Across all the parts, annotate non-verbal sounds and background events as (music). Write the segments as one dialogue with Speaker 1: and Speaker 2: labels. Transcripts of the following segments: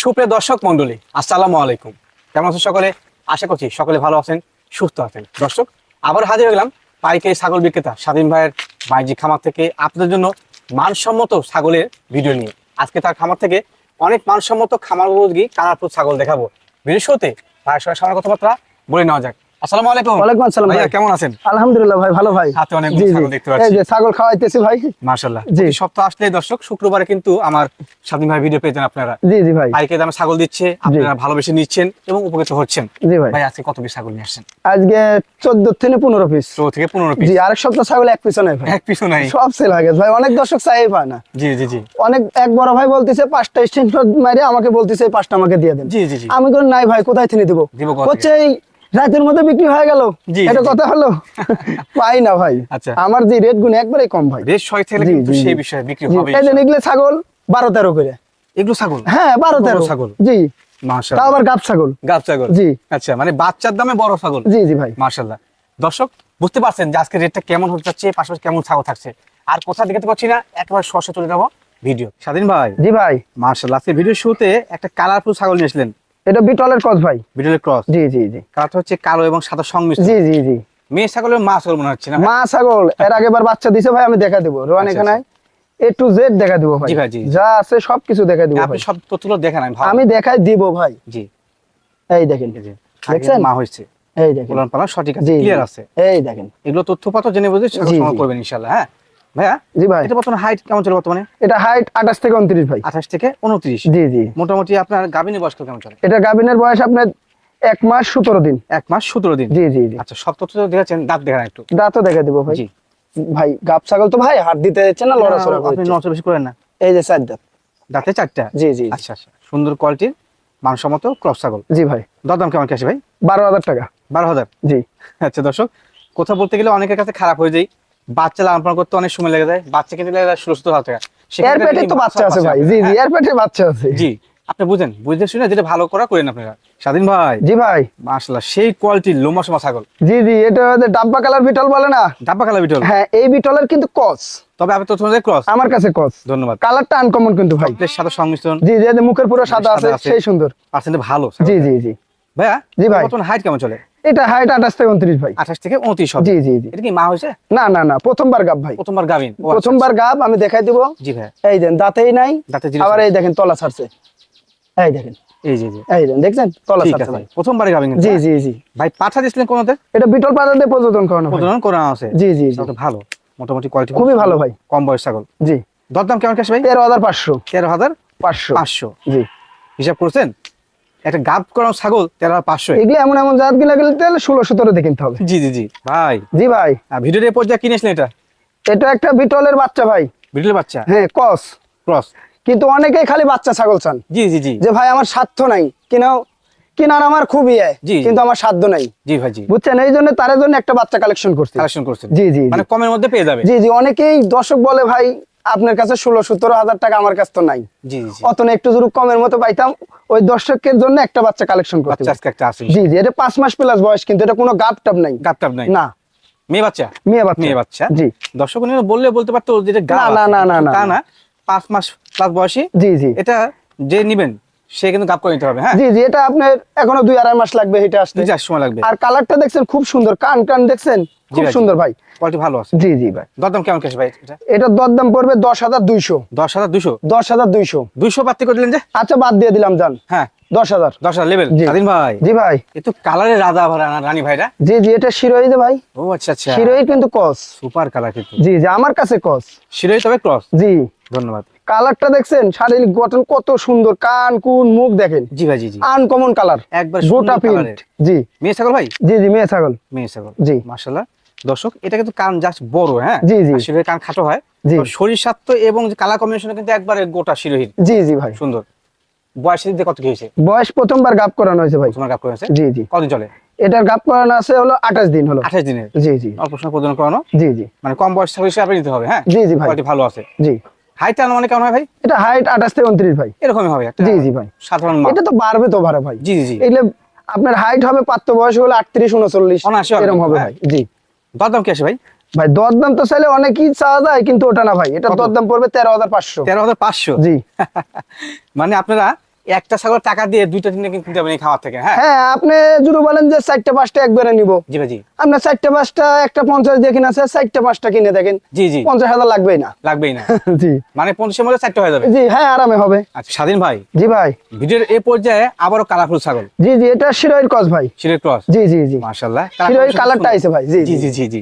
Speaker 1: সুপ্রিয় দর্শক মন্ডলী আসসালামু আলাইকুম। কেমন আছেন সকলে? আশা করছি সকলে ভালো আছেন, সুস্থ আছেন। দর্শক, আবার হাজির গেলাম পাইকারি ছাগল বিক্রেতা স্বাধীন ভাইয়ের বাণিজ্যিক খামার থেকে আপনাদের জন্য মানসম্মত ছাগলের ভিডিও নিয়ে। আজকে তার খামার থেকে অনেক মানসম্মত খামার গিয়ে কানারপুর ছাগল দেখাবো। হতে ভাইয়ের সঙ্গে সামনে কথাবার্তা বলে নেওয়া যাক। আসসালামু আলাইকুম।
Speaker 2: ওয়ালাইকুম আসসালাম ভাই।
Speaker 1: কেমন আছেন?
Speaker 2: আলহামদুলিল্লাহ ভাই ভালো ভাই।
Speaker 1: হাতে। ছাগল দেখতে পাচ্ছি।
Speaker 2: এই যে ছাগল খাওয়াইতেছি ভাই।
Speaker 1: মার্শাল্লাহ
Speaker 2: জি।
Speaker 1: সপ্তাহ আসলে দর্শক শুক্রবারে কিন্তু আমার স্বাধীন ভাই ভিডিও পেতেন আপনারা।
Speaker 2: জি জি ভাই।
Speaker 1: দামে ছাগল দিচ্ছে আপনারা ভালোবেসে নিচ্ছেন এবং উপকৃত হচ্ছেন।
Speaker 2: জি ভাই।
Speaker 1: ভাই আজকে কত পিস ছাগল নিয়ে আসছেন?
Speaker 2: আজকে চোদ্দ থেকে পনেরো পিস
Speaker 1: চৌ থেকে পনেরো পিস
Speaker 2: জি আরেক সপ্তাহ ছাগল এক পিছনে ভাই।
Speaker 1: এক পিসও নাই।
Speaker 2: সব সেল হয়ে গেছে ভাই। অনেক দর্শক চাই পায় না।
Speaker 1: জি জি জি।
Speaker 2: অনেক এক বড় ভাই বলতেছে পাঁচটা স্ক্রিনশট মারে আমাকে বলতেছে পাঁচটা আমাকে দিয়ে দেন।
Speaker 1: জি জি জি।
Speaker 2: আমি কোনো নাই ভাই কোথায় থেকে দিব
Speaker 1: দিব
Speaker 2: হচ্ছে রাতের মধ্যে বিক্রি হয়ে গেল। এটা কথা হলো? (laughs) পাই না ভাই।
Speaker 1: আচ্ছা।
Speaker 2: আমার যে রেট গুণ একবারে কম ভাই।
Speaker 1: রেট ছয় থেকে কিন্তু সেই বিষয়ে বিক্রি হবে
Speaker 2: এই যে এগুলো ছাগল বারো তেরো করে।
Speaker 1: এগুলো ছাগল?
Speaker 2: হ্যাঁ বারো তেরো।
Speaker 1: ছাগল।
Speaker 2: জি।
Speaker 1: মাশাআল্লাহ।
Speaker 2: আবার গাব ছাগল।
Speaker 1: গাব ছাগল?
Speaker 2: জি।
Speaker 1: আচ্ছা মানে বাচ্চার দামে বড় ছাগল?
Speaker 2: জি জি ভাই।
Speaker 1: মাশাআল্লাহ। দর্শক বুঝতে পারছেন যে আজকে রেটটা কেমন হতে যাচ্ছে পাশাপাশি কেমন ছাগল থাকছে। আর কোথা দেখাতে পাচ্ছি না একেবারে সরাসরি চলে যাব ভিডিও। স্বাধীন ভাই?
Speaker 2: জি ভাই।
Speaker 1: মার্শাল্লাহ আজকে ভিডিও শুরুতে একটা কালারফুল ছাগল নিয়েছিলেন
Speaker 2: এটা বিটলের কস ভাই।
Speaker 1: ভিডিওর ক্রস
Speaker 2: জি জি জি।
Speaker 1: কালারটা হচ্ছে কালো এবং সাদা সংমিশ্রণ।
Speaker 2: জি জি জি।
Speaker 1: মেয়ে ছাগলের মা ছাগল মনে হচ্ছে না
Speaker 2: মা ছাগল এর আগের বার বাচ্চা দিছে ভাই আমি দেখা দিব। রোহান
Speaker 1: আচ্ছা,
Speaker 2: এখানে এ টু জেড দেখা দিব ভাই।
Speaker 1: জি ভাই, জি, জি।
Speaker 2: যা আছে সবকিছু দেখা দিব
Speaker 1: আপনি সব তথ্যগুলো দেখেন আমি
Speaker 2: আমি দেখাই দিব ভাই।
Speaker 1: জি।
Speaker 2: এই দেখেন।
Speaker 1: যে
Speaker 2: দেখছেন?
Speaker 1: মা হয়েছে।
Speaker 2: এই দেখেন।
Speaker 1: উলান পালান সঠিক আছে ক্লিয়ার আছে।
Speaker 2: এই দেখেন।
Speaker 1: এগুলো তথ্যপত্র জেনে বুঝে সংগ্রহ করবেন ইনশাআল্লাহ হ্যাঁ? ভাইয়া?
Speaker 2: জি ভাই।
Speaker 1: এটা বর্তমানে হাইট কেমন চলে বর্তমানে?
Speaker 2: এটা হাইট আঠাশ থেকে উনত্রিশ ভাই।
Speaker 1: আঠাশ থেকে উনত্রিশ?
Speaker 2: জি জি।
Speaker 1: মোটামুটি আপনার বয়স কেমন চলে?
Speaker 2: এটা গাভিনের বয়স আপনার এক মাস সতেরো দিন।
Speaker 1: এক মাস সতেরো দিন?
Speaker 2: জি জি জি।
Speaker 1: আচ্ছা সব তথ্য তো দেখাচ্ছেন দাঁত দেখান একটু।
Speaker 2: দাঁতও দেখা দিব ভাই।
Speaker 1: জি।
Speaker 2: ভাই গাব ছাগল তো ভাই হাত দিতে যাচ্ছে না লড়াচড়া
Speaker 1: আপনি
Speaker 2: করছে।
Speaker 1: বেশি করেন না।
Speaker 2: এই যে চার দাঁত।
Speaker 1: দাঁতে চারটা?
Speaker 2: জি জি।
Speaker 1: আচ্ছা আচ্ছা। সুন্দর কোয়ালিটির মানসম্মত ক্রস ছাগল।
Speaker 2: জি ভাই।
Speaker 1: দরদাম কেমন কি আসে ভাই?
Speaker 2: বারো হাজার টাকা।
Speaker 1: বারো হাজার?
Speaker 2: জি।
Speaker 1: আচ্ছা দর্শক কথা বলতে গেলে অনেকের কাছে খারাপ হয়ে যায়। বাচ্চা লালন পালন করতে অনেক সময় লেগে যায়। বাচ্চা কিনতে লেগে যায় ষোলো সতেরো হাজার টাকা
Speaker 2: এর পেটে তো বাচ্চা আছে ভাই। জি জি এর পেটে বাচ্চা আছে।
Speaker 1: জি আপনি বুঝেন শুনে যেটা ভালো করা করেন আপনারা। স্বাধীন ভাই।
Speaker 2: জি ভাই।
Speaker 1: মাশাআল্লাহ সেই কোয়ালিটির লোমা সমা ছাগল।
Speaker 2: জি জি এটা ডাব্বা কালার বিটল বলে না?
Speaker 1: ডাব্বা কালা বিটল।
Speaker 2: হ্যাঁ এই বিটলের কিন্তু কস
Speaker 1: তবে আপনি তো তোমাদের ক্রস
Speaker 2: আমার কাছে
Speaker 1: ধন্যবাদ।
Speaker 2: কালারটা আনকমন কিন্তু ভাই।
Speaker 1: সাদা সংমিশ্রণ।
Speaker 2: জি জি মুখের পুরো সাদা আছে সেই সুন্দর।
Speaker 1: পার্সেন্ট ভালো
Speaker 2: জি জি জি।
Speaker 1: ভাইয়া
Speaker 2: জি ভাই।
Speaker 1: হাইট কেমন চলে?
Speaker 2: এটা হাইট আঠাশ থেকে উনত্রিশ ভাই।
Speaker 1: আঠাশ থেকে উনত্রিশ হবে।
Speaker 2: জি জি জি।
Speaker 1: এটা কি মা
Speaker 2: না না না প্রথমবার গাব ভাই।
Speaker 1: প্রথমবার গাভিন ও আচ্ছা,
Speaker 2: প্রথমবার গাব আমি দেখাই দিব।
Speaker 1: জি ভাইয়া
Speaker 2: এই দেন দাঁতেই নাই।
Speaker 1: দাঁতে জিরো
Speaker 2: আবার এই দেখেন তলা ছাড়ছে। এই দেখেন।
Speaker 1: এই জি জি
Speaker 2: এই দেন দেখছেন? তলা ছাড়ছে ভাই।
Speaker 1: প্রথমবার গাভিন
Speaker 2: জি জি জি।
Speaker 1: ভাই পাঠা দিছিলেন কোনদের
Speaker 2: এটা বিটল করানো
Speaker 1: প্রজনন আছে।
Speaker 2: জি জি জি।
Speaker 1: ভালো। মোটামুটি কোয়ালিটি
Speaker 2: খুবই ভালো ভাই।
Speaker 1: কম বয়স ছাগল।
Speaker 2: জি।
Speaker 1: দরদাম কেমন কাছে ভাই?
Speaker 2: তেরো হাজার পাঁচশো।
Speaker 1: তেরো হাজার
Speaker 2: পাঁচশো।
Speaker 1: পাঁচশো।
Speaker 2: জি।
Speaker 1: হিসাব করছেন? একটা গাব করা ছাগল তেরো পাঁচশো
Speaker 2: এগুলো এমন এমন জাতগুলা গেলে তাহলে ষোলো সতেরো দিয়ে কিনতে হবে।
Speaker 1: জি জি জি ভাই।
Speaker 2: জি ভাই।
Speaker 1: ভিডিওর পর্যায়ে কিনেছিলেন এটা?
Speaker 2: এটা একটা বিটলের বাচ্চা ভাই।
Speaker 1: ভিডিওর বাচ্চা?
Speaker 2: হ্যাঁ কস
Speaker 1: ক্রস।
Speaker 2: কিন্তু অনেকেই খালি বাচ্চা ছাগল চান।
Speaker 1: জি জি জি।
Speaker 2: যে ভাই আমার সাধ্য নাই। কিনাও কিনার আমার খুব ইয়ে। কিন্তু আমার সাধ্য নাই।
Speaker 1: জি ভাই জি।
Speaker 2: বুঝছেন? এই জন্য তার জন্য একটা বাচ্চা কালেকশন করছি।
Speaker 1: কালেকশন করছেন।
Speaker 2: জি জি।
Speaker 1: মানে কমের মধ্যে পেয়ে যাবে।
Speaker 2: জি জি অনেকেই দর্শক বলে ভাই আপনার কাছে ষোলো সতেরো হাজার টাকা আমার কাছে তো নাই। অত না একটু যদি কমের মতো পাইতাম ওই দর্শকের জন্য একটা বাচ্চা কালেকশন করতে জি জি এটা পাঁচ মাস প্লাস বয়স কিন্তু এটা কোনো গাপ টাপ নাই।
Speaker 1: গাপ টাপ নাই?
Speaker 2: না।
Speaker 1: মেয়ে বাচ্চা?
Speaker 2: মেয়ে বাচ্চা।
Speaker 1: মেয়ে বাচ্চা?
Speaker 2: জি।
Speaker 1: দর্শক বললে বলতে পারতো যেটা
Speaker 2: না, না, না, না। না
Speaker 1: পাঁচ মাস প্লাস বয়সী
Speaker 2: জি জি।
Speaker 1: এটা যে নিবেন সে কিন্তু গাপ করে নিতে হবে হ্যাঁ?
Speaker 2: জি জি এটা আপনার এখনও দুই আড়াই মাস লাগবে এটা আসতে।
Speaker 1: দুই চার সময় লাগবে।
Speaker 2: আর কালারটা দেখছেন খুব সুন্দর কান কান দেখছেন খুব সুন্দর ভাই।
Speaker 1: কোয়ালিটি ভালো আছে।
Speaker 2: জি জি ভাই।
Speaker 1: দরদাম কেমন কেছে ভাই এটা?
Speaker 2: দরদাম পড়বে দশ হাজার দুইশো।
Speaker 1: দশ হাজার দুশো
Speaker 2: দশ হাজার দুইশো।
Speaker 1: দুইশো বাড়তি করে দিলেন যে?
Speaker 2: আচ্ছা বাদ দিয়ে দিলাম জান।
Speaker 1: হ্যাঁ।
Speaker 2: দশ হাজার।
Speaker 1: দশ হাজার লেভেল
Speaker 2: জি।
Speaker 1: স্বাধীন ভাই।
Speaker 2: জি ভাই।
Speaker 1: এ তো কালারের রাজা রানী ভাইরা
Speaker 2: জি জি এটা শিরোই যে ভাই।
Speaker 1: ও আচ্ছা আচ্ছা।
Speaker 2: শিরোই কিন্তু কস
Speaker 1: সুপার কালার কিন্তু।
Speaker 2: জি জি আমার কাছে কস
Speaker 1: শিরোই তবে ক্রস?
Speaker 2: জি।
Speaker 1: ধন্যবাদ।
Speaker 2: কালারটা দেখছেন শারীরিক গঠন কত সুন্দর কান কুন মুখ দেখেন।
Speaker 1: জি ভাই জি জি।
Speaker 2: আনকমন কালার
Speaker 1: একবার
Speaker 2: গোটা প্রিন্ট জি।
Speaker 1: মেয়ে ছাগল ভাই?
Speaker 2: জি জি মেয়ে ছাগল।
Speaker 1: মেয়ে ছাগল।
Speaker 2: জি।
Speaker 1: মাশাল্লাহ দর্শক এটা কিন্তু কান জাস্ট বড় হ্যাঁ?
Speaker 2: জি, জি।
Speaker 1: শিরোহির কান খাটো হয়।
Speaker 2: জি।
Speaker 1: শরীর স্বাস্থ্য এবং কালার কম্বিনেশন কিন্তু একবারে গোটা শিরোহির।
Speaker 2: জি জি ভাই।
Speaker 1: সুন্দর। বয়সের দিক দিয়ে কত কি হয়েছে?
Speaker 2: বয়স প্রথমবার গাপ করানো হয়েছে ভাই।
Speaker 1: তোমার গাপ করেছে
Speaker 2: জি জি।
Speaker 1: কদিন চলে?
Speaker 2: এটার গাপ করানো আছে হলো আঠাশ দিন হলো।
Speaker 1: আঠাশ দিনের?
Speaker 2: জি জি।
Speaker 1: অল্প সময় প্রদান করানো?
Speaker 2: জি জি।
Speaker 1: মানে কম বয়স হিসেবে আপনি নিতে হবে হ্যাঁ?
Speaker 2: জি, জি ভাই।
Speaker 1: ভালো আছে।
Speaker 2: জি।
Speaker 1: হাইট আনুমানিক কেমন হয় ভাই?
Speaker 2: এটা হাইট আঠাশ থেকে উনত্রিশ ভাই।
Speaker 1: এরকমই হবে একটা
Speaker 2: জি, জি ভাই।
Speaker 1: সাধারণ
Speaker 2: এটা তো বাড়বে তো বাড়ে ভাই।
Speaker 1: জি জি জি।
Speaker 2: এগুলো আপনার হাইট হবে পাত্র বয়স হলে আটত্রিশ উনচল্লিশ এরকম হবে
Speaker 1: হ্যাঁ।
Speaker 2: ভাই। জি।
Speaker 1: দরদাম কি ভাই?
Speaker 2: ভাই দরদাম তো চাইলে অনেকই চাওয়া যায় কিন্তু ওটা না ভাই। এটা দরদাম পড়বে তেরো হাজার পাঁচশো।
Speaker 1: তেরো হাজার পাঁচশো?
Speaker 2: জি। (laughs)
Speaker 1: মানে আপনারা একটা ছাগল টাকা দিয়ে দুইটা তিনটা কিনতে এই খামার থেকে হ্যাঁ?
Speaker 2: হ্যাঁ আপনি যদি বলেন যে চারটা পাঁচটা একবারে নিব।
Speaker 1: জি ভাই জি।
Speaker 2: আপনার চারটা পাঁচটা একটা পঞ্চাশ দিয়ে কিনা আছে চারটা পাঁচটা কিনে দেখেন।
Speaker 1: জি জি।
Speaker 2: পঞ্চাশ হাজার লাগবেই না।
Speaker 1: লাগবেই না। (laughs)
Speaker 2: জি।
Speaker 1: মানে পঞ্চাশের মধ্যে চারটে হয়ে যাবে?
Speaker 2: জি হ্যাঁ আরামে হবে।
Speaker 1: আচ্ছা স্বাধীন ভাই।
Speaker 2: জি ভাই।
Speaker 1: ভিডিওর এই পর্যায়ে আবারও কালারফুল ছাগল।
Speaker 2: জি জি এটা শিরোয়ের কস ভাই।
Speaker 1: সিলেট ক্রস
Speaker 2: জি জি জি।
Speaker 1: মাশাআল্লাহ।
Speaker 2: শিরোয়ের কালারটা আইছে ভাই। জি
Speaker 1: জি। জি জি জি।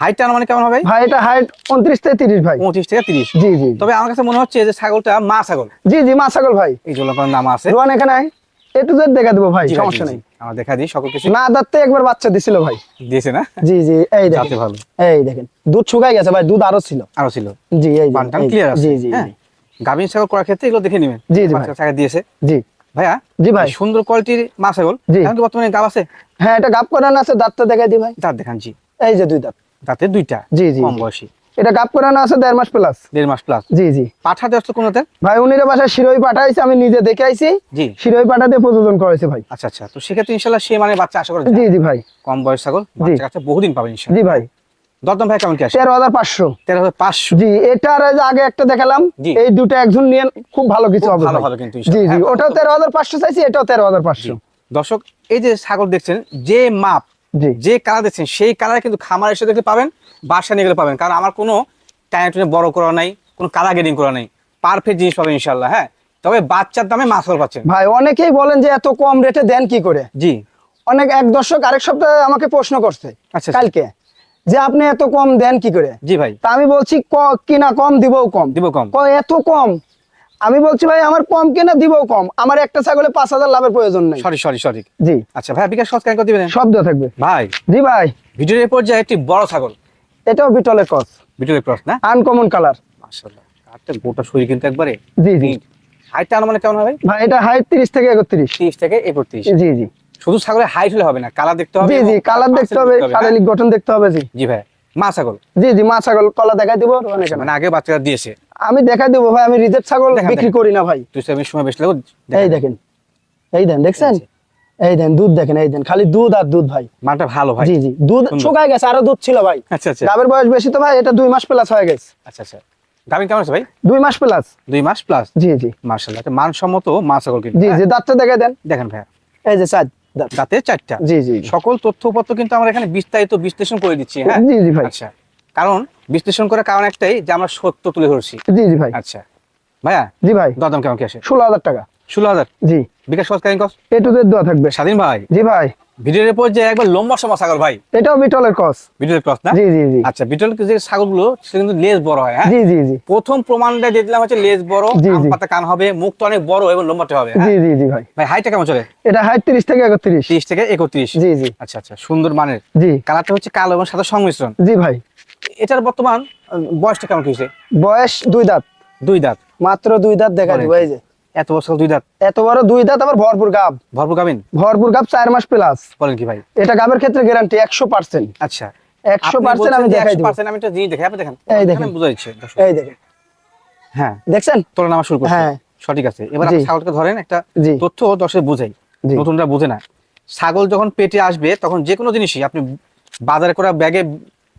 Speaker 1: হাইটটা মানে কেমন হবে
Speaker 2: ভাই? এটা হাইট উনত্রিশ থেকে তিরিশ ভাই।
Speaker 1: পঁচিশ থেকে তিরিশ।
Speaker 2: জি জি।
Speaker 1: তবে আমার কাছে মনে হচ্ছে যে ছাগলটা মা ছাগল।
Speaker 2: জি জি মা ছাগল ভাই।
Speaker 1: এই জন্য আপনার নাম আছে।
Speaker 2: রোয়ান এখানে আয়। এ টু জেড দেখা দেবো ভাই সমস্যা নেই।
Speaker 1: আমার দেখা দিই সকল কিছু।
Speaker 2: না একবার বাচ্চা দিছিল ভাই।
Speaker 1: দিয়েছে না?
Speaker 2: জি জি এই দেখেন।
Speaker 1: ভালো।
Speaker 2: এই দেখেন। দুধ শুকাই গেছে ভাই দুধ আরও ছিল।
Speaker 1: আরও ছিল।
Speaker 2: জি এই
Speaker 1: ক্লিয়ার আছে।
Speaker 2: জি জি
Speaker 1: হ্যাঁ। গাভীর ছাগল করার ক্ষেত্রে এগুলো দেখে নেবেন।
Speaker 2: জি, জি,
Speaker 1: বাচ্চা
Speaker 2: ভাই।
Speaker 1: দিয়েছে।
Speaker 2: জি।
Speaker 1: ভাইয়া
Speaker 2: জি ভাই।
Speaker 1: সুন্দর কোয়ালিটির মা ছাগল। এখন বর্তমানে গাব আছে?
Speaker 2: হ্যাঁ এটা গাপ করানো আছে দাঁতটা দেখাই দি ভাই।
Speaker 1: দাঁত দেখান জি।
Speaker 2: এই যে দুই দাঁত।
Speaker 1: দাঁতে দুইটা
Speaker 2: জি, জি,
Speaker 1: কম। বয়সী।
Speaker 2: এটা গাপ করানো আছে দেড় মাস প্লাস
Speaker 1: দেড় মাস প্লাস
Speaker 2: জি জি।
Speaker 1: পাঠাতে আসলে কোন
Speaker 2: ভাই উনির বাসায় শিরোই পাঠাইছে আমি নিজে দেখে আইছি।
Speaker 1: জি।
Speaker 2: শিরোই পাঠা দিয়ে প্রযোজন করেছে ভাই।
Speaker 1: আচ্ছা আচ্ছা। তো সেক্ষেত্রে ইনশাল্লাহ সে মানে বাচ্চা আশা করা
Speaker 2: জি জি ভাই।
Speaker 1: কম বয়স ছাগল বাচ্চা কাছে বহুদিন পাবেন ইনশাল্লাহ
Speaker 2: জি ভাই।
Speaker 1: দরদাম ভাই কেমন কি আসে
Speaker 2: তেরো হাজার পাঁচশো।
Speaker 1: তেরো হাজার পাঁচশো।
Speaker 2: জি এটার এই যে আগে একটা দেখালাম এই দুটো একজন নিয়ে খুব ভালো কিছু হবে
Speaker 1: ভালো। হবে কিন্তু
Speaker 2: জি জি
Speaker 1: হ্যাঁ,
Speaker 2: ওটাও তেরো হাজার পাঁচশো চাইছি এটাও তেরো হাজার পাঁচশো।
Speaker 1: দর্শক এই যে ছাগল দেখছেন যে মাপ যে কালার দেখছেন সেই কালার কিন্তু খামার এসে দেখতে পাবেন বাসা নিয়ে গেলে পাবেন। কারণ আমার কোনো টাইনে বড় করা নাই কোনো কালার গেডিং করা নাই। পারফেক্ট জিনিস পাবেন ইনশাল্লাহ হ্যাঁ। তবে বাচ্চার দামে মাছ পাচ্ছেন।
Speaker 2: ভাই অনেকেই বলেন যে এত কম রেটে দেন কি করে?
Speaker 1: জি।
Speaker 2: অনেক এক দর্শক আরেক সপ্তাহে আমাকে প্রশ্ন করছে
Speaker 1: আচ্ছা।
Speaker 2: কালকে যে আপনি এত কম দেন কি করে?
Speaker 1: জি ভাই।
Speaker 2: তা আমি বলছি ক- কিনা কম দিব কম।
Speaker 1: দিব কম।
Speaker 2: এত কম? আমি বলছি ভাই আমার কম কিনা দিব কম। আমার একটা ছাগলে পাঁচ হাজার লাভের প্রয়োজন নেই।
Speaker 1: Sorry sorry sorry.
Speaker 2: জি।
Speaker 1: আচ্ছা ভাই বিকাশ সৎ করে দিবেন?
Speaker 2: শব্দ থাকবে।
Speaker 1: ভাই।
Speaker 2: জি ভাই।
Speaker 1: ভিডিওর এই পর্যায়ে একটি বড় ছাগল।
Speaker 2: এটাও বিটলের কস।
Speaker 1: ভিডিওর ক্রস না?
Speaker 2: আনকমন কালার
Speaker 1: মাশাআল্লাহ গোটা শরীর কিন্তু একবারে
Speaker 2: জি জি।
Speaker 1: হাইটটা আনুমানিক কেমন হবে?
Speaker 2: ভাই এটা হাইট তিরিশ থেকে একত্রিশ।
Speaker 1: তিরিশ থেকে একত্রিশ।
Speaker 2: জি জি।
Speaker 1: শুধু ছাগলের হাইট হলে হবে না কালার দেখতে হবে
Speaker 2: জি জি কালার দেখতে হবে
Speaker 1: হ্যাঁ?
Speaker 2: শারীরিক গঠন দেখতে হবে জি।
Speaker 1: জি ভাই। মা ছাগল?
Speaker 2: জি জি মা ছাগল কলা দেখাই দিব
Speaker 1: মানে আগে বাচ্চারা দিয়েছে।
Speaker 2: আমি দেখাই দিব ভাই আমি ছাগল বিক্রি করি না ভাই।
Speaker 1: তুই আমি সময় বেশি লাগো
Speaker 2: এই দেখেন এই দেন দেখছেন? এই দেন দুধ দেখেন এই দেন খালি দুধ আর দুধ ভাই।
Speaker 1: মানটা ভালো ভাই।
Speaker 2: জি জি দুধ শুকায় গেছে আরও দুধ ছিল ভাই।
Speaker 1: আচ্ছা আচ্ছা।
Speaker 2: গাবের বয়স বেশি তো ভাই এটা দুই মাস প্লাস হয়ে গেছে।
Speaker 1: আচ্ছা আচ্ছা। কেমন আছে ভাই?
Speaker 2: দুই মাস প্লাস
Speaker 1: দুই মাস প্লাস
Speaker 2: জি জি।
Speaker 1: মার্শাল্লাহ মানসম্মত মা ছাগল কিন্তু
Speaker 2: জি
Speaker 1: হ্যাঁ?
Speaker 2: জি দাঁতটা দেখে দেন।
Speaker 1: দেখেন ভাই
Speaker 2: এই যে চার। দাঁত
Speaker 1: চারটা।
Speaker 2: জি জি
Speaker 1: সকল তথ্যপত্র কিন্তু আমরা এখানে বিস্তারিত বিশ্লেষণ করে দিচ্ছি হ্যাঁ?
Speaker 2: জি জি ভাই।
Speaker 1: আচ্ছা। কারণ বিশ্লেষণ করার কারণ একটাই যে আমরা সত্য তুলে ধরছি।
Speaker 2: জি জি ভাই।
Speaker 1: আচ্ছা। ভাইয়া?
Speaker 2: জি ভাই।
Speaker 1: দরদাম কেমন কি আসে?
Speaker 2: ষোলো হাজার টাকা।
Speaker 1: ষোলো হাজার?
Speaker 2: জি।
Speaker 1: বিকাশ
Speaker 2: দেওয়া থাকবে।
Speaker 1: স্বাধীন ভাই?
Speaker 2: জি ভাই।
Speaker 1: ভিডিওর পর যে একবার লম্বা সময় ভাই।
Speaker 2: এটাও বিটলের কস
Speaker 1: ভিডিওর ক্রস না?
Speaker 2: জি জি জি।
Speaker 1: আচ্ছা বিটল যে ছাগলগুলো সেটা কিন্তু লেজ বড় হয় হ্যাঁ?
Speaker 2: জি জি জি।
Speaker 1: প্রথম প্রমাণটা দিয়ে দিলাম হচ্ছে লেজ বড়
Speaker 2: জি,
Speaker 1: আম
Speaker 2: জি।
Speaker 1: পাতা কান হবে মুখটা অনেক বড় এবং লম্বাটে হবে হ্যাঁ?
Speaker 2: জি জি জি ভাই।
Speaker 1: ভাই হাইটটা কেমন চলে?
Speaker 2: এটা হাইট থেকে
Speaker 1: থেকে একত্রিশ।
Speaker 2: জি জি।
Speaker 1: আচ্ছা আচ্ছা সুন্দর মানের।
Speaker 2: জি।
Speaker 1: কালারটা হচ্ছে কালো এবং সাদা সংমিশ্রণ।
Speaker 2: জি ভাই।
Speaker 1: এটার বর্তমান বয়সটা কেমন হয়েছে?
Speaker 2: বয়স দুই দাঁত।
Speaker 1: দুই দাঁত।
Speaker 2: মাত্র দুই দাঁত দেখা দিব? এই যে।
Speaker 1: এত বছর দুই দাঁত।
Speaker 2: এত বড় দুই দাঁত আবার ভরপুর গাব।
Speaker 1: ভরপুর গাবিন?
Speaker 2: ভরপুর গাব চার মাস প্লাস
Speaker 1: বলেন কি ভাই?
Speaker 2: এটা গাবের ক্ষেত্রে গ্যারান্টি একশো পার্সেন্ট
Speaker 1: আচ্ছা।
Speaker 2: একশো পার্সেন্ট আমি দেখাই
Speaker 1: 100% আমি একটা জিনিস দেখে আপনি দেখেন।
Speaker 2: এই দেখেন।
Speaker 1: এখানে বোঝা যাচ্ছে
Speaker 2: এই দেখেন।
Speaker 1: হ্যাঁ।
Speaker 2: দেখছেন?
Speaker 1: তোলা নামা শুরু করছে।
Speaker 2: হ্যাঁ।
Speaker 1: সঠিক আছে। এবার আপনি ছাগলকে ধরেন একটা তথ্য দর্শক বোঝাই। নতুনরা বোঝে না। ছাগল যখন পেটে আসবে তখন যে কোনো জিনিসই আপনি বাজারে করা ব্যাগে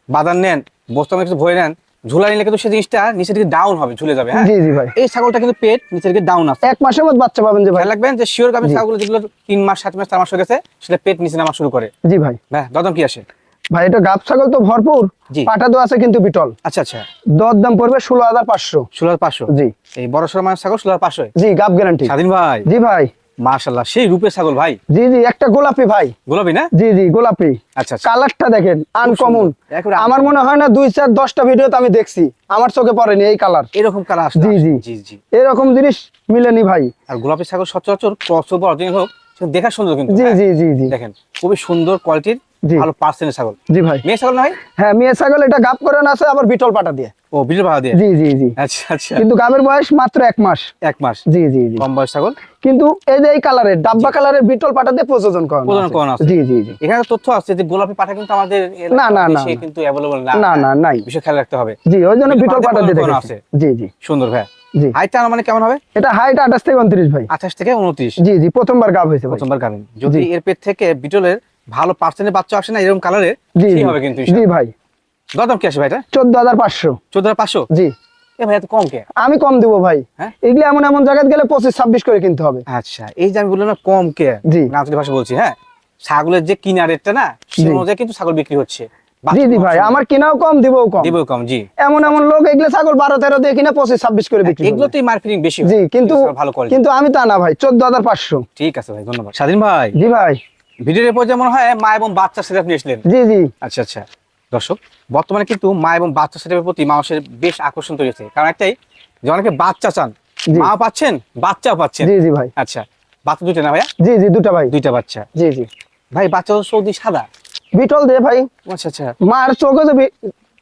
Speaker 1: বাজার নেন বস্তা কিছু ভরে নেন ঝুলা নিলে কিন্তু সেই জিনিসটা নিচের দিকে ডাউন হবে ঝুলে যাবে হ্যাঁ?
Speaker 2: জি জি ভাই।
Speaker 1: এই ছাগলটা কিন্তু পেট নিচের দিকে ডাউন আছে।
Speaker 2: এক মাসের মধ্যে বাচ্চা পাবেন যে ভাই।
Speaker 1: রাখবেন যে শিওর গাভীর ছাগল যেগুলো তিন মাস সাত মাস চার মাস হয়ে গেছে সেটা পেট নিচে নামা শুরু করে।
Speaker 2: জি ভাই।
Speaker 1: হ্যাঁ দদম কি আসে?
Speaker 2: ভাই এটা গাব ছাগল তো ভরপুর। পাঠা তো আছে কিন্তু বিটল।
Speaker 1: আচ্ছা আচ্ছা।
Speaker 2: দর দাম পড়বে ষোলো হাজার পাঁচশো।
Speaker 1: ষোলো হাজার পাঁচশো?
Speaker 2: জি।
Speaker 1: এই বড় সড়ো মাস ছাগল ষোলো হাজার পাঁচশো?
Speaker 2: জি গাব গ্যারান্টি
Speaker 1: স্বাধীন ভাই।
Speaker 2: জি ভাই।
Speaker 1: মার্শাল্লাহ সেই রূপে ছাগল ভাই?
Speaker 2: জি জি একটা গোলাপি ভাই।
Speaker 1: গোলাপি না?
Speaker 2: জি জি গোলাপি।
Speaker 1: আচ্ছা আচ্ছা।
Speaker 2: কালারটা দেখেন আনকমন। আমার মনে হয় না দুই চার দশটা ভিডিওতে আমি দেখছি। আমার চোখে পড়েনি এই কালার।
Speaker 1: এরকম কালার
Speaker 2: জি, জি।
Speaker 1: জি জি।
Speaker 2: এরকম জিনিস মিলেনি ভাই।
Speaker 1: আর গোলাপি ছাগল সচরাচর ক্রস ওভার হোক দেখা সুন্দর কিন্তু
Speaker 2: জি
Speaker 1: হ্যাঁ?
Speaker 2: জি জি জি।
Speaker 1: দেখেন খুবই সুন্দর কোয়ালিটির। ভালো পার্সেন্টের ছাগল।
Speaker 2: জি ভাই।
Speaker 1: মেয়ে ছাগল নয়
Speaker 2: হ্যাঁ মেয়ে ছাগল এটা গাব করে আছে আবার বিটল পাটা দিয়ে।
Speaker 1: ও বিটের ভাড়া দিয়ে?
Speaker 2: জি জি জি।
Speaker 1: আচ্ছা আচ্ছা।
Speaker 2: কিন্তু গাবের বয়স মাত্র এক মাস।
Speaker 1: এক মাস?
Speaker 2: জি জি জি।
Speaker 1: কম বয়স ছাগল?
Speaker 2: কিন্তু এই যে এই কালারের ডাব্বা কালারের বিটল পাটা দিয়ে প্রযোজন করানো
Speaker 1: প্রযোজন করানো আছে।
Speaker 2: জি জি জি।
Speaker 1: এখানে তথ্য আছে যে গোলাপি পাঠা কিন্তু আমাদের
Speaker 2: না, না, না,
Speaker 1: কিন্তু অ্যাভেলেবল না।
Speaker 2: না না নাই।
Speaker 1: বিষয় খেয়াল রাখতে হবে।
Speaker 2: জি ওই জন্য
Speaker 1: বিটল
Speaker 2: বিটল
Speaker 1: পাটা
Speaker 2: পাটা দিয়ে
Speaker 1: আছে।
Speaker 2: জি জি।
Speaker 1: সুন্দর ভাই।
Speaker 2: জি।
Speaker 1: হাইটটা মানে কেমন হবে?
Speaker 2: এটা হাইট আঠাশ থেকে উনত্রিশ ভাই।
Speaker 1: আঠাশ থেকে উনত্রিশ।
Speaker 2: জি জি প্রথমবার গাব হয়েছে
Speaker 1: প্রথমবার গাবেন। যদি এর পেট থেকে বিটলের ভালো পার্সেন্টের বাচ্চা আসে না এরকম কালারের
Speaker 2: জি
Speaker 1: হবে কিন্তু
Speaker 2: জি ভাই।
Speaker 1: দরদাম কি আসে ভাই এটা?
Speaker 2: চোদ্দ হাজার পাঁচশো।
Speaker 1: চোদ্দ হাজার পাঁচশো?
Speaker 2: জি।
Speaker 1: এ ভাই এত কম কে?
Speaker 2: আমি কম দিব ভাই।
Speaker 1: হ্যাঁ?
Speaker 2: এগুলো এমন এমন জায়গায় গেলে পঁচিশ ছাব্বিশ করে কিনতে হবে।
Speaker 1: আচ্ছা এই যে আমি বললাম না কম কে?
Speaker 2: জি।
Speaker 1: ভাষা বলছি হ্যাঁ? ছাগলের যে কিনা রেটটা না সেই। অনুযায়ী কিন্তু ছাগল বিক্রি হচ্ছে।
Speaker 2: জি জি ভাই আমার কেনাও কম দিবও কম।
Speaker 1: দিব কম জি।
Speaker 2: এমন এমন লোক এগুলো ছাগল বারো তেরো দিয়ে কিনে পঁচিশ ছাব্বিশ করে বিক্রি
Speaker 1: এগুলো
Speaker 2: করবে।
Speaker 1: মার্কেটিং বেশি
Speaker 2: জি কিন্তু
Speaker 1: ভালো
Speaker 2: কিন্তু আমি তা না ভাই চোদ্দ হাজার পাঁচশো।
Speaker 1: ঠিক আছে ভাই ধন্যবাদ। স্বাধীন ভাই।
Speaker 2: জি ভাই।
Speaker 1: ভিডিওর পর যেমন হয় মা এবং বাচ্চা সেটা নিয়ে এসলেন
Speaker 2: জি জি।
Speaker 1: আচ্ছা আচ্ছা। দর্শক বর্তমানে কিন্তু মা এবং বাচ্চা সেটার প্রতি মানুষের বেশ আকর্ষণ তৈরি হয়েছে কারণ একটাই যে অনেকে বাচ্চা চান মা পাচ্ছেন বাচ্চাও পাচ্ছেন।
Speaker 2: জি জি ভাই।
Speaker 1: আচ্ছা বাচ্চা দুটো না ভাইয়া?
Speaker 2: জি জি দুটো ভাই।
Speaker 1: দুইটা বাচ্চা।
Speaker 2: জি জি।
Speaker 1: ভাই বাচ্চা তো সৌদি সাদা।
Speaker 2: বিটল দে ভাই।
Speaker 1: আচ্ছা আচ্ছা।
Speaker 2: মার চোখে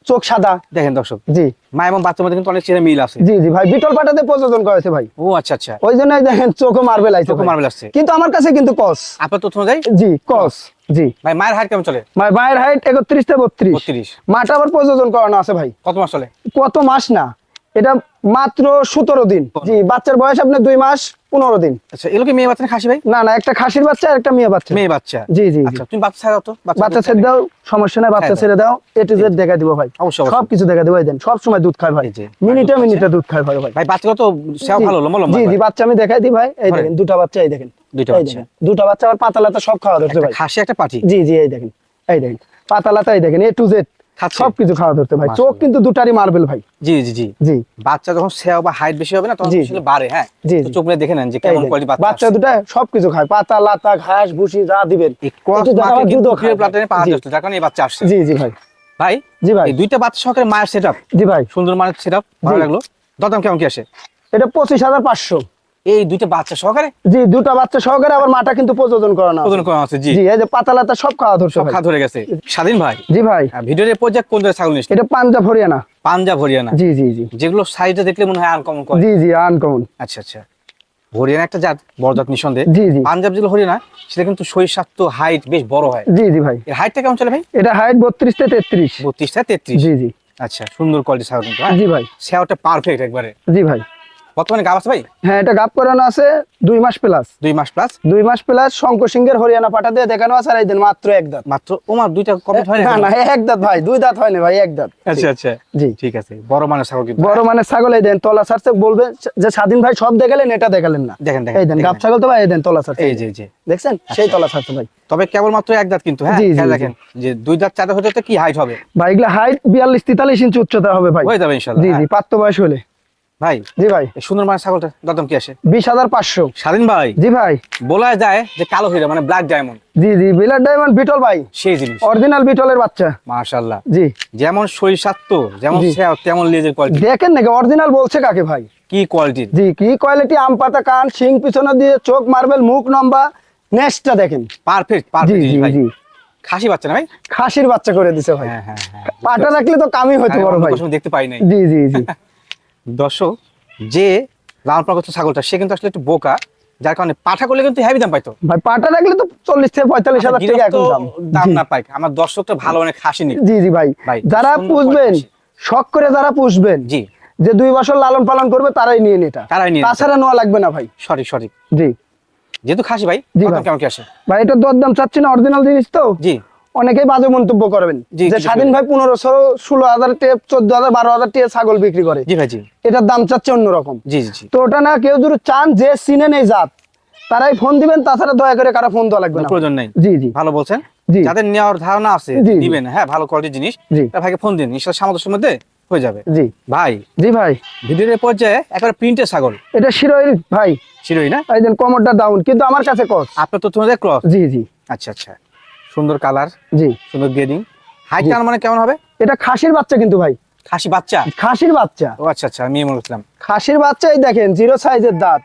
Speaker 2: চোখ সাদা।
Speaker 1: দেখেন দর্শক
Speaker 2: জি।
Speaker 1: মা এবং বাচ্চার মধ্যে কিন্তু অনেক ছেলে মিল আছে।
Speaker 2: জি জি ভাই বিটল পাটাতে প্রযোজন করেছে ভাই।
Speaker 1: ও আচ্ছা আচ্ছা।
Speaker 2: ওই জন্যই দেখেন চোখও মার্বেল আছে
Speaker 1: চোখে
Speaker 2: ভাই।
Speaker 1: মার্বেল আছে
Speaker 2: কিন্তু আমার কাছে কিন্তু কস
Speaker 1: আপনার তথ্য অনুযায়ী?
Speaker 2: জি কস জি।
Speaker 1: ভাই মায়ের হাইট কেমন চলে?
Speaker 2: ভাই মায়ের হাইট একত্রিশ থেকে বত্রিশ।
Speaker 1: বত্রিশ।
Speaker 2: মাটা আবার প্রযোজন করানো আছে ভাই।
Speaker 1: কত মাস চলে?
Speaker 2: কত মাস না? এটা মাত্র সতেরো দিন। জি বাচ্চার বয়স আপনার দুই মাস পনেরো দিন।
Speaker 1: আচ্ছা এগুলো কি মেয়ে বাচ্চা খাসি ভাই?
Speaker 2: না না একটা খাসির বাচ্চা আর একটা মেয়ে বাচ্চা।
Speaker 1: মেয়ে বাচ্চা।
Speaker 2: জি জি।
Speaker 1: আচ্ছা তুমি বাচ্চা ছাড়াও তো
Speaker 2: বাচ্চা ছেড়ে দাও সমস্যা নাই বাচ্চা
Speaker 1: হ্যাঁ,
Speaker 2: ছেড়ে দাও এ টু জেড দেখা দিব ভাই।
Speaker 1: অবশ্যই।
Speaker 2: সব কিছু দেখা দিব এই দেন। সব সময় দুধ খায় ভাই। মিনিটে মিনিটে দুধ খায় ভাই ভাই।
Speaker 1: ভাই বাচ্চাগুলো তো সেও ভালো লম্বা লম্বা
Speaker 2: জি জি বাচ্চা আমি দেখাই দিই ভাই এই দেখেন দুটা বাচ্চা এই দেখেন। এই
Speaker 1: বাচ্চা।
Speaker 2: দুটা বাচ্চা আবার পাতা লাতা সব খাওয়া
Speaker 1: একটা
Speaker 2: ভাই।
Speaker 1: খাসি একটা পাঠি
Speaker 2: জি জি এই দেখেন এই দেখেন। পাতা লাতা এই দেখেন এ টু জেড? সব কিছু খাওয়া ধরতে ভাই। চোখ কিন্তু দুটারই মার্বেল ভাই।
Speaker 1: জি জি জি।
Speaker 2: জি।
Speaker 1: বাচ্চা যখন সেও বা হাইট বেশি হবে না তখন আসলে বাড়ে হ্যাঁ?
Speaker 2: জি।
Speaker 1: চোখ দেখে নেন যে কেমন কোয়ালিটি বাচ্চা
Speaker 2: বাচ্চা। দুটা সব কিছু খায়। পাতা লাতা ঘাস ভুসি যা দিবেন। একটু খায়।
Speaker 1: প্লাটনে পাওয়া। যাচ্ছে যার কারণে এই বাচ্চা আসছে।
Speaker 2: জি জি ভাই।
Speaker 1: ভাই
Speaker 2: জি ভাই।
Speaker 1: দুইটা বাচ্চা সহকারে মায়ের সেটআপ
Speaker 2: জি ভাই।
Speaker 1: সুন্দর মানের সেটআপ ভালো লাগল। দরদাম কেমন কি আসে?
Speaker 2: এটা পঁচিশ হাজার পাঁচশো।
Speaker 1: এই দুইটা বাচ্চা সহকারে?
Speaker 2: জি দুটা বাচ্চা সহকারে আবার মাটা কিন্তু প্রযোজন করানো আছে।
Speaker 1: জি।
Speaker 2: জি এই যে পাতা লাতা সব খাওয়া ধরছে
Speaker 1: সব
Speaker 2: ভাই।
Speaker 1: ধরে গেছে। স্বাধীন ভাই?
Speaker 2: জি ভাই।
Speaker 1: ভিডিওর এরপর যে কোন জায়গায় ছাগল নিচ্ছে
Speaker 2: এটা পাঞ্জাব হরিয়ানা।
Speaker 1: পাঞ্জাব হরিয়ানা।
Speaker 2: জি জি জি।
Speaker 1: যেগুলো সাইডে দেখলে মনে হয় আনকমন করে।
Speaker 2: জি জি আনকমন
Speaker 1: আচ্ছা আচ্ছা। হরিয়ানা একটা জাত বড় জাত নিঃসন্দেহে।
Speaker 2: জি জি।
Speaker 1: পাঞ্জাব যেগুলো হরিয়ানা সেটা কিন্তু শরীর স্বাস্থ্য হাইট বেশ বড় হয়।
Speaker 2: জি জি ভাই।
Speaker 1: এর হাইটটা কেমন চলে ভাই?
Speaker 2: এটা হাইট বত্রিশ থেকে তেত্রিশ।
Speaker 1: বত্রিশ থেকে তেত্রিশ।
Speaker 2: জি জি।
Speaker 1: আচ্ছা সুন্দর কোয়ালিটি ছাগল কিন্তু হ্যাঁ?
Speaker 2: জি ভাই।
Speaker 1: সেওটা পারফেক্ট একবারে।
Speaker 2: জি ভাই।
Speaker 1: বর্তমানে গাব আছে ভাই?
Speaker 2: হ্যাঁ এটা করানো আছে দুই মাস প্লাস
Speaker 1: দুই মাস প্লাস
Speaker 2: দুই মাস প্লাস শঙ্কর সিংহের হরিয়ানা পাটা দিয়ে দেখানো আছে আর এই দিন মাত্র এক দাঁত।
Speaker 1: মাত্র? ওমার দুইটা কমপ্লিট হয়
Speaker 2: না না এক দাঁত ভাই দুই দাঁত ভাই এক দাঁত।
Speaker 1: আচ্ছা আচ্ছা।
Speaker 2: জি।
Speaker 1: ঠিক আছে বড় মানের ছাগল কিন্তু।
Speaker 2: বড় মানে ছাগল এই দেন তলা ছাড়ছে বলবে যে স্বাধীন ভাই সব দেখালেন এটা দেখালেন না।
Speaker 1: দেখেন দেখেন
Speaker 2: এই দেন ছাগল তো ভাই এই দেন তলা ছাড়ছে।
Speaker 1: এই যে এই যে।
Speaker 2: দেখছেন? সেই তলা ছাড়ছে ভাই।
Speaker 1: তবে কেবলমাত্র এক দাঁত কিন্তু হ্যাঁ?
Speaker 2: জি, জি,
Speaker 1: রাখেন যে দুই দাঁত চার দাঁত হতে কি হাইট হবে?
Speaker 2: ভাই এগুলা হাইট বিয়াল্লিশ তেতাল্লিশ ইঞ্চি উচ্চতা হবে ভাই।
Speaker 1: হয়ে যাবে
Speaker 2: জি জি। প্রাপ্ত বয়স হলে।
Speaker 1: ভাই
Speaker 2: জি ভাই।
Speaker 1: সুন্দর মানের ছাগলটা দাম কি আসে?
Speaker 2: বিশ হাজার পাঁচশো।
Speaker 1: স্বাধীন ভাই?
Speaker 2: জি ভাই।
Speaker 1: বলা যায় যে কালো হীরা মানে ব্ল্যাক ডায়মন্ড
Speaker 2: জি জি বিলার ডায়মন্ড বিটল ভাই।
Speaker 1: সেই জিনিস।
Speaker 2: অরিজিনাল বিটলের বাচ্চা।
Speaker 1: মাশাআল্লাহ।
Speaker 2: জি।
Speaker 1: যেমন শরীর স্বাস্থ্য যেমন তেমন লেজের কোয়ালিটি
Speaker 2: দেখেন নাকি অরিজিনাল বলছে কাকে ভাই?
Speaker 1: কি কোয়ালিটির
Speaker 2: জি কি কোয়ালিটি আম পাতা কান শিং পিছনে দিয়ে চোখ মার্বেল মুখ লম্বা নেক্সটটা দেখেন।
Speaker 1: পারফেক্ট
Speaker 2: জি
Speaker 1: পারফেক্ট
Speaker 2: জি
Speaker 1: ভাই।
Speaker 2: জি।
Speaker 1: খাসি বাচ্চা না ভাই?
Speaker 2: খাসির বাচ্চা করে দিছে ভাই।
Speaker 1: হ্যাঁ হ্যাঁ হ্যাঁ।
Speaker 2: পাটা রাখলে তো কামই হতো বড় ভাই।
Speaker 1: দেখতে পাই নাই।
Speaker 2: জি জি জি। (laughs)
Speaker 1: দর্শক যে লাল পাগত ছাগলটা সে কিন্তু আসলে একটু বোকা যার কারণে পাঠা করলে কিন্তু হেভি দাম পাইতো।
Speaker 2: ভাই পাটা রাখলে তো চল্লিশ থেকে পঁয়তাল্লিশ হাজার টাকা এখন দাম।
Speaker 1: দাম না পাই আমার দর্শকটা ভালো মানে খাসি নি
Speaker 2: জি জি ভাই। যারা পুষবেন শখ করে যারা পুষবেন
Speaker 1: জি।
Speaker 2: যে দুই বছর লালন পালন করবে তারাই নিয়ে এটা।
Speaker 1: তারাই নিয়ে।
Speaker 2: তাছাড়া নেওয়া লাগবে না ভাই।
Speaker 1: সরি সরি
Speaker 2: জি।
Speaker 1: যেহেতু খাসি ভাই
Speaker 2: জি
Speaker 1: কেমন কি আসে
Speaker 2: ভাই এটা দর দাম চাচ্ছি না অরিজিনাল জিনিস তো।
Speaker 1: জি।
Speaker 2: অনেকেই বাজে মন্তব্য করবেন যে স্বাধীন ভাই পনেরোশো ষোলো হাজার টেপ চোদ্দ হাজার বারো হাজার টেপ ছাগল বিক্রি করে। এটার দাম চাচ্ছে অন্যরকম।
Speaker 1: জি জি জি।
Speaker 2: তো ওটা না কেউ যদি চান যে চিনে নেই জাত তারাই ফোন দিবেন তাছাড়া দয়া করে কারও ফোন দেওয়া লাগবে না।
Speaker 1: প্রয়োজন নেই।
Speaker 2: জি জি।
Speaker 1: ভালো বলছেন। যাদের নেওয়ার ধারণা আছে। দিবেন হ্যাঁ ভালো কোয়ালিটির জিনিস। ভাইকে ফোন দিন ইনশাল্লাহ সামঞ্জস্যের মধ্যে হয়ে যাবে।
Speaker 2: জি।
Speaker 1: ভাই।
Speaker 2: জি ভাই।
Speaker 1: ভিডিওর পর্যায়ে একবার প্রিন্টের ছাগল।
Speaker 2: এটা শিরোইল ভাই।
Speaker 1: শিরোই না
Speaker 2: এই দেন কমরটা ডাউন কিন্তু আমার কাছে কস
Speaker 1: আপনার তথ্য অনুযায়ী ক্রস
Speaker 2: জি জি।
Speaker 1: আচ্ছা আচ্ছা। সুন্দর কালার
Speaker 2: জি।
Speaker 1: সুন্দর গ্রেডিং হাইট মানে কেমন হবে?
Speaker 2: এটা খাসির বাচ্চা কিন্তু ভাই।
Speaker 1: খাসি বাচ্চা?
Speaker 2: খাসির বাচ্চা।
Speaker 1: ও আচ্ছা আচ্ছা আমি মনে করছিলাম।
Speaker 2: খাসির বাচ্চা এই দেখেন জিরো সাইজের দাঁত।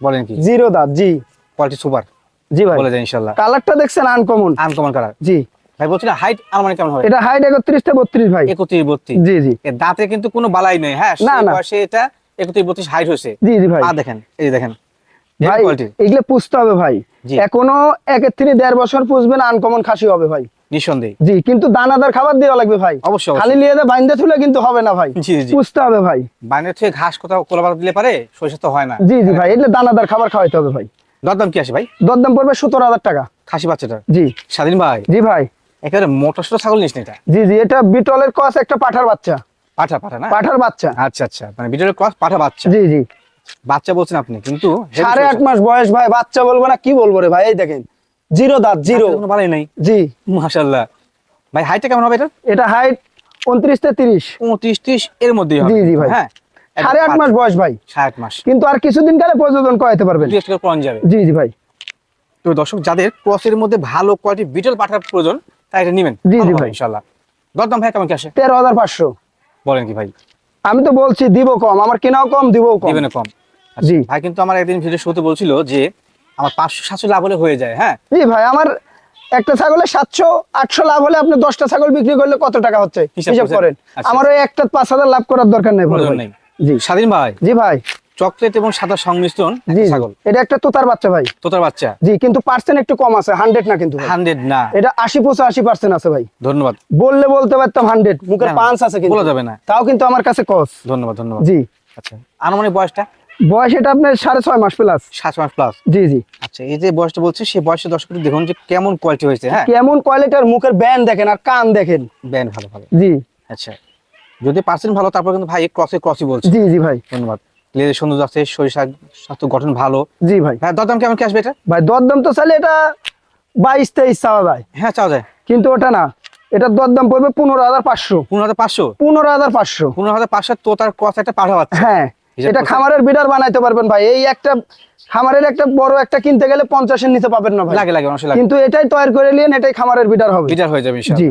Speaker 1: বলেন কি?
Speaker 2: জিরো দাঁত জি।
Speaker 1: কোয়ালিটি সুপার
Speaker 2: জি ভাই।
Speaker 1: বলে যায় ইনশাল্লাহ।
Speaker 2: কালারটা দেখছেন আনকমন
Speaker 1: আনকমন কালার
Speaker 2: জি।
Speaker 1: ভাই বলছি না হাইট মানে কেমন হবে?
Speaker 2: এটা হাইট একত্রিশ থেকে বত্রিশ ভাই।
Speaker 1: একত্রিশ বত্রিশ।
Speaker 2: জি জি।
Speaker 1: এর দাঁতে কিন্তু কোনো বালাই নেই হ্যাঁ?
Speaker 2: না।
Speaker 1: বয়সে এটা একত্রিশ বত্রিশ হাইট হয়েছে।
Speaker 2: জি জি ভাই।
Speaker 1: পা দেখেন এই দেখেন।
Speaker 2: ভাই এগুলো পুষতে হবে ভাই। এখনও একের থেকে দেড় বছর পুষবেন আনকমন খাসি হবে ভাই।
Speaker 1: নিঃসন্দেহে।
Speaker 2: জি কিন্তু দানাদার খাবার দেওয়া লাগবে ভাই।
Speaker 1: অবশ্যই।
Speaker 2: খালি লিয়ে বাইন্দে তুলে কিন্তু হবে না ভাই। হবে ভাই।
Speaker 1: থেকে ঘাস কোথাও কোলাবার দিলে পারে তো হয় না।
Speaker 2: জি জি ভাই দানাদার খাবার খাওয়াইতে হবে ভাই।
Speaker 1: দরদাম কি আসে ভাই?
Speaker 2: দরদাম পড়বে সতেরো হাজার টাকা।
Speaker 1: খাসি বাচ্চাটা
Speaker 2: জি।
Speaker 1: স্বাধীন ভাই?
Speaker 2: জি ভাই।
Speaker 1: একেবারে মোটা সোটা ছাগল নিস এটা?
Speaker 2: জি জি এটা বিটলের কস একটা পাঠার বাচ্চা।
Speaker 1: পাঠা পাঠা না?
Speaker 2: পাঠার বাচ্চা।
Speaker 1: আচ্ছা আচ্ছা মানে বিটলের ক্রস পাঠা বাচ্চা।
Speaker 2: জি জি।
Speaker 1: বাচ্চা বলছেন আপনি কিন্তু
Speaker 2: সাড়ে আট মাস বয়স ভাই বাচ্চা বলব না কি বলব রে ভাই? এই দেখেন জিরো দাঁত জিরো।
Speaker 1: ভালোই নাই?
Speaker 2: জি।
Speaker 1: মাশাল্লাহ ভাই হাইটটা কেমন হবে এটা?
Speaker 2: এটা হাইট উনত্রিশ থেকে তিরিশ।
Speaker 1: উনত্রিশ ত্রিশ এর মধ্যে
Speaker 2: জি, জি ভাই।
Speaker 1: হ্যাঁ
Speaker 2: সাড়ে আট মাস বয়স ভাই।
Speaker 1: সাড়ে আট মাস।
Speaker 2: কিন্তু আর কিছুদিন কালে প্রযোজন করাইতে পারবেন।
Speaker 1: যাবে।
Speaker 2: জি জি ভাই।
Speaker 1: তো দর্শক যাদের ক্রসের মধ্যে ভালো কোয়ালিটি বিটল পাঠার প্রয়োজন তাই এটা নেবেন।
Speaker 2: জি, জি ভাই।
Speaker 1: ইনশাল্লাহ দরদাম ভাই কেমন কি আসে?
Speaker 2: তেরো হাজার পাঁচশো।
Speaker 1: বলেন কি ভাই?
Speaker 2: আমি তো বলছি দিব কম আমার কেনাও কম দিব কম।
Speaker 1: দিবেন কম। আচ্ছা,
Speaker 2: জি।
Speaker 1: ভাই কিন্তু আমার একদিন ভিডিও শুরুতে বলছিল যে আমার পাঁচশো সাতশো লাভ হলে হয়ে যায় হ্যাঁ?
Speaker 2: জি ভাই আমার একটা ছাগলে সাতশো আটশো লাভ হলে আপনি দশটা ছাগল বিক্রি করলে কত টাকা হচ্ছে?
Speaker 1: হিসাব
Speaker 2: করেন।
Speaker 1: আচ্ছা।
Speaker 2: আমার ওই একটা পাঁচ হাজার লাভ করার দরকার। নেই। জি।
Speaker 1: স্বাধীন ভাই?
Speaker 2: জি ভাই।
Speaker 1: চকলেট এবং সাদা সংমিশ্রণ। ছাগল।
Speaker 2: এটা একটা তোতার বাচ্চা ভাই।
Speaker 1: তোতার বাচ্চা?
Speaker 2: জি কিন্তু পার্সেন্ট একটু কম আছে হান্ড্রেড না কিন্তু।
Speaker 1: হান্ড্রেড না।
Speaker 2: এটা আশি পঁচাশি পার্সেন্ট আছে ভাই।
Speaker 1: ধন্যবাদ।
Speaker 2: বললে বলতে পারতাম হান্ড্রেড মুখের পাঁচ আছে কিন্তু।
Speaker 1: বলা যাবে না।
Speaker 2: তাও কিন্তু আমার কাছে কস
Speaker 1: ধন্যবাদ ধন্যবাদ।
Speaker 2: জি।
Speaker 1: আচ্ছা আনুমানিক বয়সটা?
Speaker 2: বয়স এটা আপনার সাড়ে ছয় মাস প্লাস
Speaker 1: সাত মাস প্লাস
Speaker 2: জি জি।
Speaker 1: আচ্ছা এই যে বয়সটা বলছে সেই বয়সে দর্শক দেখুন যে কেমন কোয়ালিটি হয়েছে হ্যাঁ?
Speaker 2: কেমন কোয়ালিটির মুখের ব্যান্ড দেখেন আর কান দেখেন।
Speaker 1: ব্যান ভালো ভালো।
Speaker 2: জি।
Speaker 1: আচ্ছা যদি পার্সেন্ট ভালো তারপর কিন্তু ভাই ক্রসে ক্রসই বলছে।
Speaker 2: জি জি ভাই।
Speaker 1: ধন্যবাদ। লেজের সৌন্দর্য আছে শরীর স্বাস্থ্য- গঠন ভালো।
Speaker 2: জি ভাই।
Speaker 1: হ্যাঁ দরদাম কেমন কি আসবে এটা?
Speaker 2: ভাই দরদাম তো চাইলে এটা বাইশ তেইশ চাওয়া যায়।
Speaker 1: হ্যাঁ চাওয়া যায়।
Speaker 2: কিন্তু ওটা না এটার দরদাম পড়বে পনেরো হাজার পাঁচশো।
Speaker 1: পনেরো হাজার পাঁচশো?
Speaker 2: পনেরো হাজার পাঁচশো।
Speaker 1: পনেরো হাজার পাঁচশো তো তার ক্রস একটা পাঠা
Speaker 2: হ্যাঁ এটা খামারের বিডার বানাইতে পারবেন ভাই। এই একটা খামারের একটা বড় একটা কিনতে গেলে পঞ্চাশের নিচে পাবেন না ভাই।
Speaker 1: লাগে লাগে
Speaker 2: কিন্তু এটাই তৈরি করে নিলেন এটাই খামারের বিডার হবে।
Speaker 1: লিটার হয়ে যাবে
Speaker 2: জি।